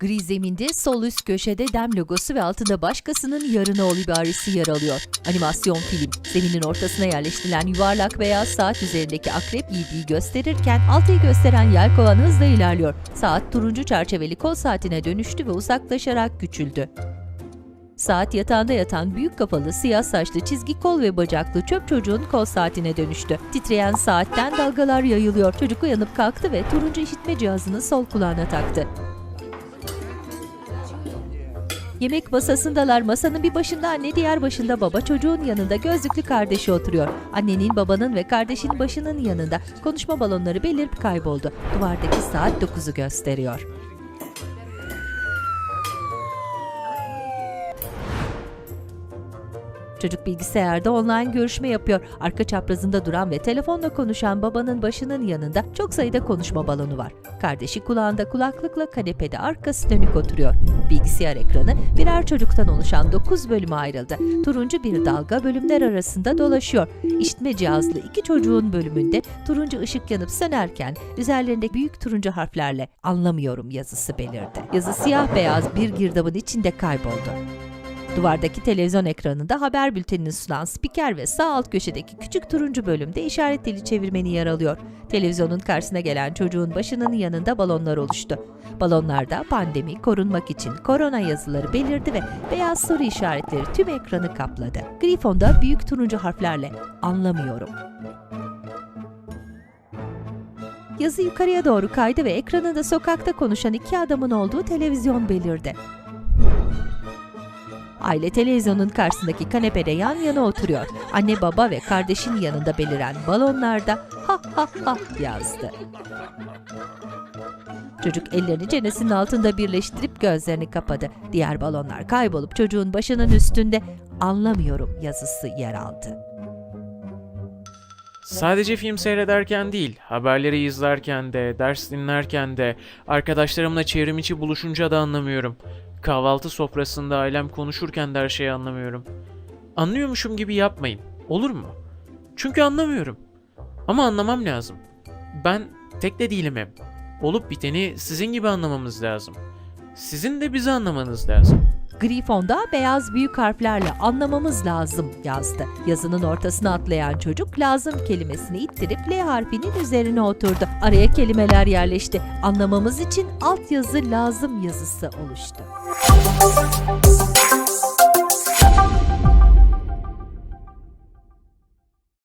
Gri zeminde sol üst köşede dem logosu ve altında başkasının yarına ibaresi yer alıyor. Animasyon film. Zeminin ortasına yerleştirilen yuvarlak beyaz saat üzerindeki akrep yiğidiği gösterirken altıyı gösteren yelkovan hızla ilerliyor. Saat turuncu çerçeveli kol saatine dönüştü ve uzaklaşarak küçüldü. Saat yatağında yatan büyük kafalı siyah saçlı çizgi kol ve bacaklı çöp çocuğun kol saatine dönüştü. Titreyen saatten dalgalar yayılıyor. Çocuk uyanıp kalktı ve turuncu işitme cihazını sol kulağına taktı. Yemek masasındalar. Masanın bir başında anne, diğer başında baba. Çocuğun yanında gözlüklü kardeşi oturuyor. Annenin, babanın ve kardeşin başının yanında. Konuşma balonları belirip kayboldu. Duvardaki saat 9'u gösteriyor. Çocuk bilgisayarda online görüşme yapıyor. Arka çaprazında duran ve telefonla konuşan babanın başının yanında çok sayıda konuşma balonu var. Kardeşi kulağında kulaklıkla kanepede arkası dönük oturuyor. Bilgisayar ekranı birer çocuktan oluşan 9 bölüme ayrıldı. Turuncu bir dalga bölümler arasında dolaşıyor. İşitme cihazlı iki çocuğun bölümünde turuncu ışık yanıp sönerken üzerlerinde büyük turuncu harflerle anlamıyorum yazısı belirdi. Yazı siyah beyaz bir girdabın içinde kayboldu. Duvardaki televizyon ekranında haber bültenini sunan spiker ve sağ alt köşedeki küçük turuncu bölümde işaret dili çevirmeni yer alıyor. Televizyonun karşısına gelen çocuğun başının yanında balonlar oluştu. Balonlarda pandemi, korunmak için korona yazıları belirdi ve beyaz soru işaretleri tüm ekranı kapladı. Grifon'da büyük turuncu harflerle anlamıyorum. Yazı yukarıya doğru kaydı ve ekranında sokakta konuşan iki adamın olduğu televizyon belirdi. Aile televizyonun karşısındaki kanepede yan yana oturuyor. Anne baba ve kardeşin yanında beliren balonlarda ha ha ha yazdı. Çocuk ellerini çenesinin altında birleştirip gözlerini kapadı. Diğer balonlar kaybolup çocuğun başının üstünde anlamıyorum yazısı yer aldı. Sadece film seyrederken değil, haberleri izlerken de, ders dinlerken de, arkadaşlarımla çevrim içi buluşunca da anlamıyorum. Kahvaltı sofrasında ailem konuşurken de her şeyi anlamıyorum. Anlıyormuşum gibi yapmayın. Olur mu? Çünkü anlamıyorum. Ama anlamam lazım. Ben tek de değilim hem. Olup biteni sizin gibi anlamamız lazım. Sizin de bizi anlamanız lazım. Grifon'da beyaz büyük harflerle anlamamız lazım yazdı. Yazının ortasına atlayan çocuk lazım kelimesini ittirip L harfinin üzerine oturdu. Araya kelimeler yerleşti. Anlamamız için altyazı lazım yazısı oluştu.